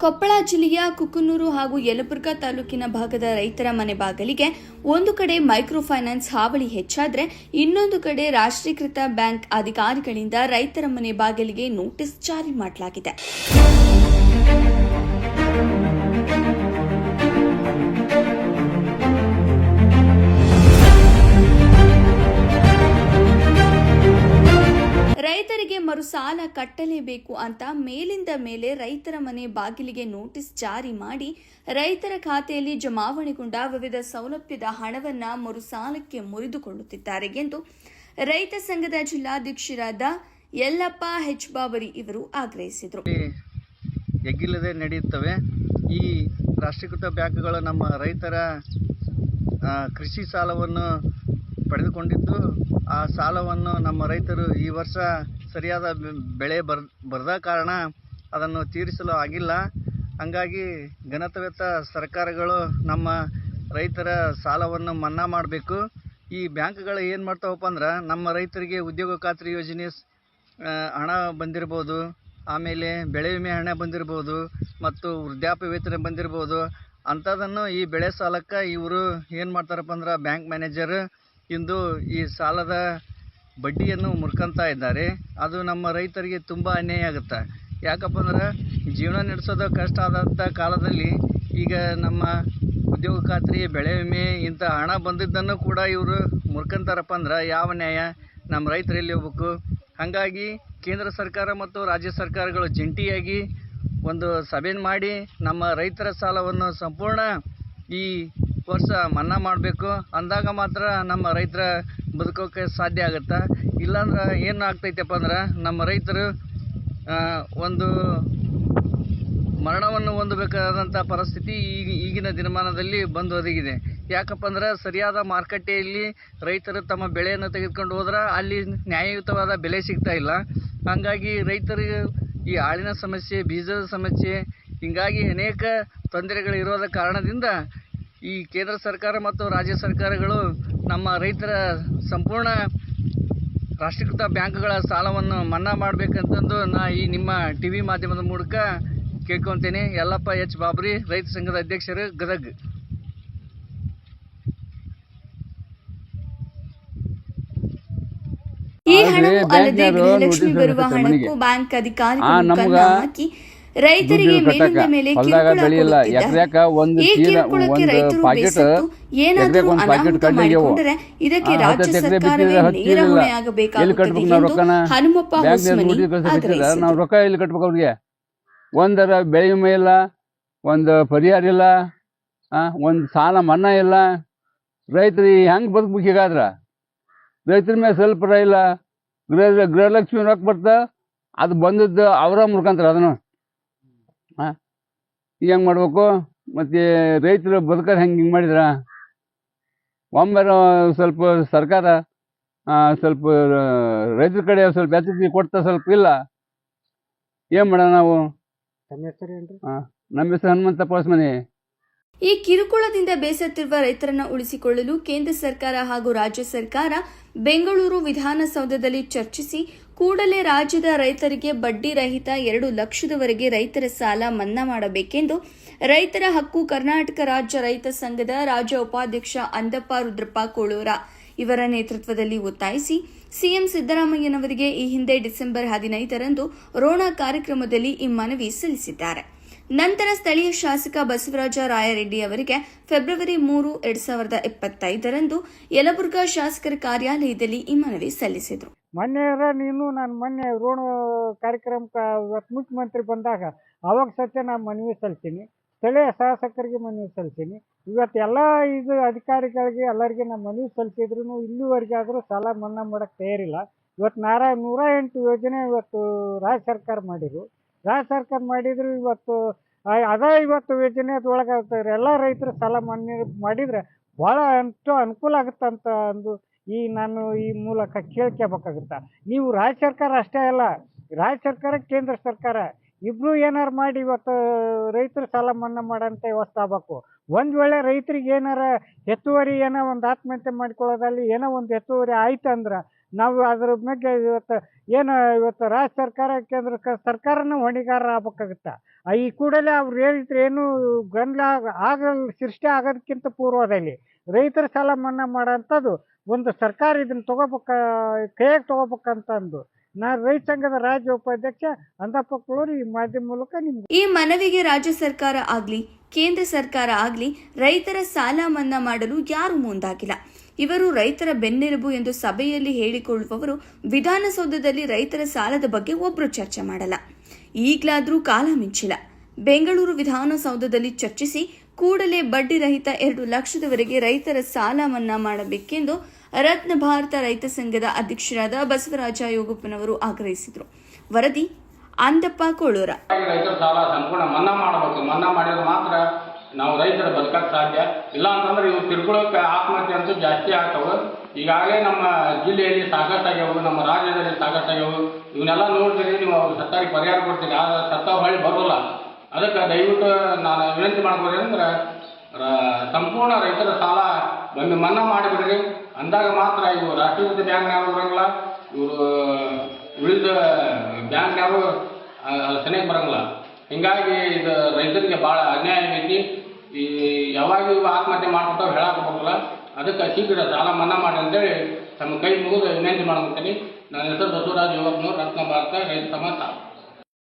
ಕೊಪ್ಪಳ ಜಿಲ್ಲೆಯ ಕುಕನೂರು ಹಾಗೂ ಯಲಬುರ್ಗಾ ತಾಲೂಕಿನ ಭಾಗದ ರೈತರ ಮನೆ ಬಾಗಿಲಿಗೆ ಒಂದು ಕಡೆ ಮೈಕ್ರೋ ಫೈನಾನ್ಸ್ ಹಾವಳಿ ಹೆಚ್ಚಾದರೆ ಇನ್ನೊಂದು ಕಡೆ ರಾಷ್ಟ್ರೀಕೃತ ಬ್ಯಾಂಕ್ ಅಧಿಕಾರಿಗಳಿಂದ ರೈತರ ಮನೆ ಬಾಗಿಲಿಗೆ ನೋಟಿಸ್ ಜಾರಿ ಮಾಡಲಾಗಿದೆ. ರೈತರಿಗೆ ಮರು ಸಾಲ ಕಟ್ಟಲೇಬೇಕು ಅಂತ ಮೇಲಿಂದ ಮೇಲೆ ರೈತರ ಮನೆ ಬಾಗಿಲಿಗೆ ನೋಟಿಸ್ ಜಾರಿ ಮಾಡಿ ರೈತರ ಖಾತೆಯಲ್ಲಿ ಜಮಾವಣೆಗೊಂಡ ವಿವಿಧ ಸೌಲಭ್ಯದ ಹಣವನ್ನ ಮರು ಸಾಲಕ್ಕೆ ಮುರಿದುಕೊಳ್ಳುತ್ತಿದ್ದಾರೆ ಎಂದು ರೈತ ಸಂಘದ ಜಿಲ್ಲಾಧ್ಯಕ್ಷರಾದ ಯಲ್ಲಪ್ಪ ಹೆಚ್ ಬಾಬರಿ ಇವರು ಆಗ್ರಹಿಸಿದರು. ಎಗ್ಗಿಲ್ಲದೆ ನಡೆಯುತ್ತವೆ. ಈ ರಾಷ್ಟ್ರೀಕೃತ ಬ್ಯಾಂಕ್ಗಳು ನಮ್ಮ ರೈತರ ಕೃಷಿ ಸಾಲವನ್ನು ಪಡೆದುಕೊಂಡಿದ್ದು, ಆ ಸಾಲವನ್ನು ನಮ್ಮ ರೈತರು ಈ ವರ್ಷ ಸರಿಯಾದ ಬೆಳೆ ಬರ್, ಬರದ ಕಾರಣ ಅದನ್ನು ತೀರಿಸಲು ಆಗಿಲ್ಲ. ಹಂಗಾಗಿ ಘನತವೆತ್ತ ಸರ್ಕಾರಗಳು ನಮ್ಮ ರೈತರ ಸಾಲವನ್ನು ಮನ್ನಾ ಮಾಡಬೇಕು. ಈ ಬ್ಯಾಂಕ್ಗಳು ಏನು ಮಾಡ್ತಾವಪ್ಪ ಅಂದ್ರೆ, ನಮ್ಮ ರೈತರಿಗೆ ಉದ್ಯೋಗ ಖಾತ್ರಿ ಯೋಜನೆ ಹಣ ಬಂದಿರ್ಬೋದು, ಆಮೇಲೆ ಬೆಳೆ ವಿಮೆ ಹಣ ಬಂದಿರ್ಬೋದು, ಮತ್ತು ವೃದ್ಧಾಪ್ಯ ವೇತನ ಬಂದಿರ್ಬೋದು. ಅಂಥದ್ದನ್ನು ಈ ಬೆಳೆ ಸಾಲಕ್ಕೆ ಇವರು ಏನು ಮಾಡ್ತಾರಪ್ಪ ಅಂದ್ರೆ, ಬ್ಯಾಂಕ್ ಮ್ಯಾನೇಜರ್ ಇಂದು ಈ ಸಾಲದ ಬಡ್ಡಿಯನ್ನು ಮುರ್ಕೊಂತ ಇದ್ದಾರೆ. ಅದು ನಮ್ಮ ರೈತರಿಗೆ ತುಂಬ ಅನ್ಯಾಯ ಆಗುತ್ತೆ. ಯಾಕಪ್ಪ ಅಂದ್ರೆ ಜೀವನ ನಡೆಸೋದು ಕಷ್ಟ ಆದಂಥ ಕಾಲದಲ್ಲಿ ಈಗ ನಮ್ಮ ಉದ್ಯೋಗ ಖಾತ್ರಿ, ಬೆಳೆ ವಿಮೆ, ಇಂಥ ಹಣ ಬಂದಿದ್ದನ್ನು ಕೂಡ ಇವರು ಮುರ್ಕಂತಾರಪ್ಪ ಅಂದ್ರೆ ಯಾವ ನ್ಯಾಯ ನಮ್ಮ ರೈತರು ಎಲ್ಲಿ ಹೋಗ್ಬೇಕು. ಹಾಗಾಗಿ ಕೇಂದ್ರ ಸರ್ಕಾರ ಮತ್ತು ರಾಜ್ಯ ಸರ್ಕಾರಗಳು ಜಂಟಿಯಾಗಿ ಒಂದು ಸಭೆ ಮಾಡಿ ನಮ್ಮ ರೈತರ ಸಾಲವನ್ನು ಸಂಪೂರ್ಣ ಈ ವರ್ಷ ಮನ್ನಾ ಮಾಡಬೇಕು. ಅಂದಾಗ ಮಾತ್ರ ನಮ್ಮ ರೈತರ ಬದುಕೋಕೆ ಸಾಧ್ಯ ಆಗುತ್ತೆ? ಇಲ್ಲಾಂದ್ರೆ ಏನು ಆಗ್ತೈತಪ್ಪ ಅಂದ್ರೆ ನಮ್ಮ ರೈತರು ಒಂದು ಮರಣವನ್ನು ಹೊಂದಬೇಕಾದಂಥ ಪರಿಸ್ಥಿತಿ ಈಗ, ಈಗಿನ ದಿನಮಾನದಲ್ಲಿ ಬಂದು ಒದಗಿದೆ. ಯಾಕಪ್ಪ ಅಂದ್ರೆ ಸರಿಯಾದ ಮಾರುಕಟ್ಟೆಯಲ್ಲಿ ರೈತರು ತಮ್ಮ ಬೆಳೆಯನ್ನು ತೆಗೆದುಕೊಂಡು ಹೋದ್ರೆ ಅಲ್ಲಿ ನ್ಯಾಯಯುತವಾದ ಬೆಲೆ ಸಿಗ್ತಾ ಇಲ್ಲ. ಹಾಗಾಗಿ ರೈತರಿಗೆ ಈ ಆಳಿನ ಸಮಸ್ಯೆ, ಬೀಜದ ಸಮಸ್ಯೆ, ಹೀಗಾಗಿ ಅನೇಕ ತೊಂದರೆಗಳು ಇರೋದ ಕಾರಣದಿಂದ ಈ ಕೇಂದ್ರ ಸರ್ಕಾರ ಮತ್ತು ರಾಜ್ಯ ಸರ್ಕಾರಗಳು ನಮ್ಮ ರೈತರ ಸಂಪೂರ್ಣ ರಾಷ್ಟ್ರೀಕೃತ ಬ್ಯಾಂಕ್ಗಳ ಸಾಲವನ್ನು ಮನ್ನಾ ಮಾಡಬೇಕಂತಂದು ನಾ ಈ ನಿಮ್ಮ ಟಿ ವಿ ಮಾಧ್ಯಮದ ಮೂಲಕ ಕೇಳ್ಕೊತೇನೆ. ಯಲ್ಲಪ್ಪ ಎಚ್ ಬಾಬ್ರಿ ರೈತ ಸಂಘದ ಅಧ್ಯಕ್ಷರು ಗದಗ್. ಈ ಹಣವು ಅಲ್ಲದೆ ಗೃಹಲಕ್ಷ್ಮಿ ಬರುವ ಹಣಕ್ಕೂ ಬ್ಯಾಂಕ್ ಅಧಿಕಾರಿಗಳು ಕಣ್ಣು ಹಾಕಿ ರೈತರಿಗೆ ಮೇಲಿಂದ ಮೇಲೆ ಕಿರುಕುಳ ಕೊಡುತ್ತಿದ್ದಾರೆ. ಈ ಕಿರುಕುಳಕ್ಕೆ ಒಂದು ರೈತರು ಪಾಕೆಟ್ ಬೇಸತ್ತು. ಏನಾದರೂ ಅನಾಹುತ ಮಾಡಿಕೊಂಡರೆ ಇದಕ್ಕೆ ರಾಜ್ಯ ಸರ್ಕಾರವೇ ನೇರ ಇಲ್ಲ. ಹೊಣೆಯಾಗಬೇಕಾಗುತ್ತದೆ ನಾವು ಎಂದು ರೊಕ್ಕನ? ಹನುಮಪ್ಪ ಹೊಸ್ಮನಿ ನಾವು ರೊಕ್ಕ ಎಲ್ಲಿ ಕಟ್ಬೇಕು ಅವ್ರಿಗೆ? ಒಂದರ ಬೆಳೆ ವಿಮೆ ಇಲ್ಲ ಒಂದು ಪರಿಹಾರ ಇಲ್ಲ ಆ, ಒಂದು ಸಾಲ ಮನ್ನಾ ಇಲ್ಲ. ರೈತರು ಹೆಂಗೆ ಬದುಕ್ಬೇಕು ಹೀಗಾದ್ರೆ? ರೈತರ ಮೇಲೆ ಸ್ವಲ್ಪ ಇಲ್ಲ ಗೃಹ ಗೃಹಲಕ್ಷ್ಮಿ ರೊಕ್ಕ ಬರ್ತ ಅದು ಬಂದದ್ದು ಅವರ ಮುರ್ಕಂತಾರ ಅದನ್ನು. ಹಾಂ? ಹೆಂಗೆ ಮಾಡ್ಬೇಕು? ಮತ್ತು ರೈತರು ಬದುಕೋದು ಹೆಂಗೆ ಹಿಂಗೆ ಮಾಡಿದ್ರ? ಒಂಬರ ಸ್ವಲ್ಪ ಸರ್ಕಾರ ಆ, ಸ್ವಲ್ಪ ರೈತರ ಕಡೆ ಸ್ವಲ್ಪ ಎಚ್ಚರಿಕೆ ಕೊಡ್ತಾ ಸ್ವಲ್ಪ ಇಲ್ಲ. ಏನು ಮಾಡೋಣ ನಾವು? ನಮ್ಮ ಹೆಸರು ಹನುಮಂತ ಪೋಸ್ಮನಿ ಈ ಕಿರುಕುಳದಿಂದ ಬೇಸತ್ತಿರುವ ರೈತರನ್ನು ಉಳಿಸಿಕೊಳ್ಳಲು ಕೇಂದ್ರ ಸರ್ಕಾರ ಹಾಗೂ ರಾಜ್ಯ ಸರ್ಕಾರ ಬೆಂಗಳೂರು ವಿಧಾನಸೌಧದಲ್ಲಿ ಚರ್ಚಿಸಿ, ಕೂಡಲೇ ರಾಜ್ಯದ ರೈತರಿಗೆ ಬಡ್ಡಿ ರಹಿತ ಎರಡು ಲಕ್ಷದವರೆಗೆ ರೈತರ ಸಾಲ ಮನ್ನಾ ಮಾಡಬೇಕೆಂದು ರೈತರ ಹಕ್ಕು ಕರ್ನಾಟಕ ರಾಜ್ಯ ರೈತ ಸಂಘದ ರಾಜ್ಯ ಉಪಾಧ್ಯಕ್ಷ ಅಂದಪ್ಪ ರುದ್ರಪ್ಪ ಕೋಳೂರ ಇವರ ನೇತೃತ್ವದಲ್ಲಿ ಒತ್ತಾಯಿಸಿ, ಸಿಎಂ ಸಿದ್ದರಾಮಯ್ಯನವರಿಗೆ ಈ ಹಿಂದೆ ಡಿಸೆಂಬರ್ ಹದಿನೈದರಂದು ರೋಣ ಕಾರ್ಯಕ್ರಮದಲ್ಲಿ ಈ ಮನವಿ ಸಲ್ಲಿಸಿದ್ದಾರೆ. ನಂತರ ಸ್ಥಳೀಯ ಶಾಸಕ ಬಸವರಾಜ ರಾಯರೆಡ್ಡಿ ಅವರಿಗೆ ಫೆಬ್ರವರಿ ಮೂರು, ಎರಡ್ ಸಾವಿರದ ಇಪ್ಪತ್ತೈದರಂದು ಯಲಬುರ್ಗಾ ಶಾಸಕರ ಕಾರ್ಯಾಲಯದಲ್ಲಿ ಈ ಮನವಿ ಸಲ್ಲಿಸಿದರು. ಮೊನ್ನೆ ನೀನು ನಾನು ಮೊನ್ನೆ ರೋಣ ಕಾರ್ಯಕ್ರಮಕ್ಕೆ ಮುಖ್ಯಮಂತ್ರಿ ಬಂದಾಗ ಅವಾಗ ಸತ್ಯ ನಾನು ಮನವಿ ಸಲ್ಲಿಸೀನಿ, ಸ್ಥಳೀಯ ಶಾಸಕರಿಗೆ ಮನವಿ ಸಲ್ಲಿಸೀನಿ. ಇವತ್ತು ಎಲ್ಲ ಇದು ಅಧಿಕಾರಿಗಳಿಗೆ ಎಲ್ಲರಿಗೆ ನಾನು ಮನವಿ ಸಲ್ಲಿಸಿದ್ರು ಇಲ್ಲಿವರೆಗೆ ಆದರೂ ಸಾಲ ಮನ್ನಾ ಮಾಡೋಕ್ಕೆ ತಯಾರಿಲ್ಲ. ಇವತ್ತು ನಾರ ನೂರ ಎಂಟು ಯೋಜನೆ ಇವತ್ತು ರಾಜ್ಯ ಸರ್ಕಾರ ಮಾಡಿರು ರಾಜ್ಯ ಸರ್ಕಾರ ಮಾಡಿದ್ರು ಇವತ್ತು ಅದ ಇವತ್ತು ಯೋಜನೆದೊಳಗೆ ಎಲ್ಲ ರೈತರು ಸಾಲ ಮನ್ನಾ ಮಾಡಿದರೆ ಭಾಳ ಅಷ್ಟು ಅನುಕೂಲ ಆಗುತ್ತಂತ ಅಂದು ಈ ನಾನು ಈ ಮೂಲಕ ಕೇಳ್ಕೋಬೇಕಾಗುತ್ತೆ ನೀವು ರಾಜ್ಯ ಸರ್ಕಾರ ಅಷ್ಟೇ ಅಲ್ಲ, ರಾಜ್ಯ ಸರ್ಕಾರ, ಕೇಂದ್ರ ಸರ್ಕಾರ ಇಬ್ರು ಏನಾರ ಮಾಡಿ ಇವತ್ತು ರೈತರ ಸಾಲ ಮನ್ನಾ ಮಾಡೋಂಥ ವ್ಯವಸ್ಥೆ ಆಗ್ಬೇಕು ಒಂದು ವೇಳೆ ರೈತರಿಗೆ ಏನಾರ ಹೆಚ್ಚುವರಿ ಏನೋ ಒಂದು ಆತ್ಮಹತ್ಯೆ ಮಾಡ್ಕೊಳ್ಳೋದಲ್ಲಿ ಏನೋ ಒಂದು ಹೆಚ್ಚುವರಿ ಆಯ್ತು ಅಂದ್ರೆ ನಾವು ಅದ್ರ ಬಗ್ಗೆ ಇವತ್ತು ಏನು ಇವತ್ತು ರಾಜ್ಯ ಸರ್ಕಾರ, ಕೇಂದ್ರ ಸರ್ಕಾರನ ಹೊಣೆಗಾರ ಆಗ್ಬೇಕಾಗತ್ತೆ. ಈ ಕೂಡಲೇ ಅವ್ರು ಹೇಳಿದ್ರೆ ಏನು ಗೊಂದಲ ಆಗಲ್, ಸೃಷ್ಟಿ ಆಗೋದಕ್ಕಿಂತ ಪೂರ್ವದಲ್ಲಿ ರೈತರ ಸಾಲ ಮನ್ನಾ ಮಾಡೋಂಥದ್ದು ಒಂದು ಸರ್ಕಾರ ಇದನ್ನ ತಗೋಬೇಕ, ಕೈಯಾಗ ತಗೋಬೇಕಂತ ಅಂದು ನಾನು ರೈತ ಸಂಘದ ರಾಜ್ಯ ಉಪಾಧ್ಯಕ್ಷ ಅಂದಪ್ಪ ಕುಳೂರು ಈ ಮಾಧ್ಯಮ ಮೂಲಕ ನಿಮ್ಗೆ ಈ ಮನವಿಗೆ ರಾಜ್ಯ ಸರ್ಕಾರ ಆಗ್ಲಿ, ಕೇಂದ್ರ ಸರ್ಕಾರ ಆಗ್ಲಿ, ರೈತರ ಸಾಲ ಮನ್ನಾ ಮಾಡಲು ಯಾರು ಮುಂದಾಗಿಲ್ಲ. ಇವರು ರೈತರ ಬೆನ್ನೆಲುಬು ಎಂದು ಸಭೆಯಲ್ಲಿ ಹೇಳಿಕೊಳ್ಳುವವರು ವಿಧಾನಸೌಧದಲ್ಲಿ ರೈತರ ಸಾಲದ ಬಗ್ಗೆ ಒಬ್ಬರು ಚರ್ಚೆ ಮಾಡಲ್ಲ. ಈಗಲಾದರೂ ಕಾಲ ಮಿಂಚಿಲ್ಲ. ಬೆಂಗಳೂರು ವಿಧಾನಸೌಧದಲ್ಲಿ ಚರ್ಚಿಸಿ ಕೂಡಲೇ ಬಡ್ಡಿ ರಹಿತ ಎರಡು ಲಕ್ಷದವರೆಗೆ ರೈತರ ಸಾಲ ಮನ್ನಾ ಮಾಡಬೇಕೆಂದು ರತ್ನ ಭಾರತ ರೈತ ಸಂಘದ ಅಧ್ಯಕ್ಷರಾದ ಬಸವರಾಜ ಯೋಗಪ್ಪನವರು ಆಗ್ರಹಿಸಿದರು. ವರದಿ ಅಂದಪ್ಪ ಕೋಳೂರ. ರೈತರ ಸಾಲ ಸಂಪೂರ್ಣ ಮನ್ನಾ ಮಾಡಬೇಕು. ಮನ್ನಾ ಮಾಡಿದ್ರೆ ಮಾತ್ರ ನಾವು ರೈತರ ಬದುಕಕ್ಕೆ ಸಾಧ್ಯ. ಇಲ್ಲ ಅಂತಂದ್ರೆ ಇವು ತಿರ್ಕೊಳ್ಳೋಕೆ ಆತ್ಮಹತ್ಯೆ ಅಂತೂ ಜಾಸ್ತಿ ಆಗ್ತವೆ. ಈಗಾಗಲೇ ನಮ್ಮ ಜಿಲ್ಲೆಯಲ್ಲಿ ಸಾಕಷ್ಟಾಗ್ಯವು, ನಮ್ಮ ರಾಜ್ಯದಲ್ಲಿ ಸಾಕಷ್ಟಾಗ್ಯವು. ಇವನ್ನೆಲ್ಲ ನೋಡ್ತೀರಿ, ನೀವು ಅವ್ರ ಸತ್ತಾಗಿ ಪರಿಹಾರ ಕೊಡ್ತೀರಿ. ಆ ಸತ್ತ ಹೊಳ್ಳಿ ಬರೋಲ್ಲ. ಅದಕ್ಕೆ ದಯವಿಟ್ಟು ನಾನು ವಿನಂತಿ ಮಾಡ್ಬೋದು ಅಂದ್ರೆ ಸಂಪೂರ್ಣ ರೈತರ ಸಾಲ ಒಮ್ಮೆ ಮನ್ನಾ ಮಾಡಿಬಿಡ್ರಿ. ಅಂದಾಗ ಮಾತ್ರ ಇವು ರಾಷ್ಟ್ರೀಕೃತ ಬ್ಯಾಂಕ್ನಾರು ಬರಂಗಿಲ್ಲ. ಇವರು ಉಳಿದ ಬ್ಯಾಂಕ್ನಾರು ಸನಿಯಕ್ಕೆ ಬರಂಗಿಲ್ಲ. ಹಿಂಗಾಗಿ ಇದು ರೈತರಿಗೆ ಭಾಳ ಅನ್ಯಾಯ ಐತಿ ಈ ಯಾವಾಗ ಇವು ಆತ್ಮಹತ್ಯೆ ಮಾಡ್ಕೊತಾವ ಹೇಳಕ್ಕೆ ಹೋಗಲ್ಲ ಅದಕ್ಕೆ ಶೀಘ್ರ ಸಾಲ ಮನ್ನಾ ಮಾಡಿ ಅಂತೇಳಿ ತಮ್ಮ ಕೈ ಮುಗಿದು ವಿನಂತಿ ಮಾಡ್ಕೊತೀನಿ. ನನ್ನ ಹೆಸರು ಬಸವರಾಜ್ ಯುವಕ್ನೂರು ರತ್ನ ಭಾರತ ರೈತ ಸಮಾಜ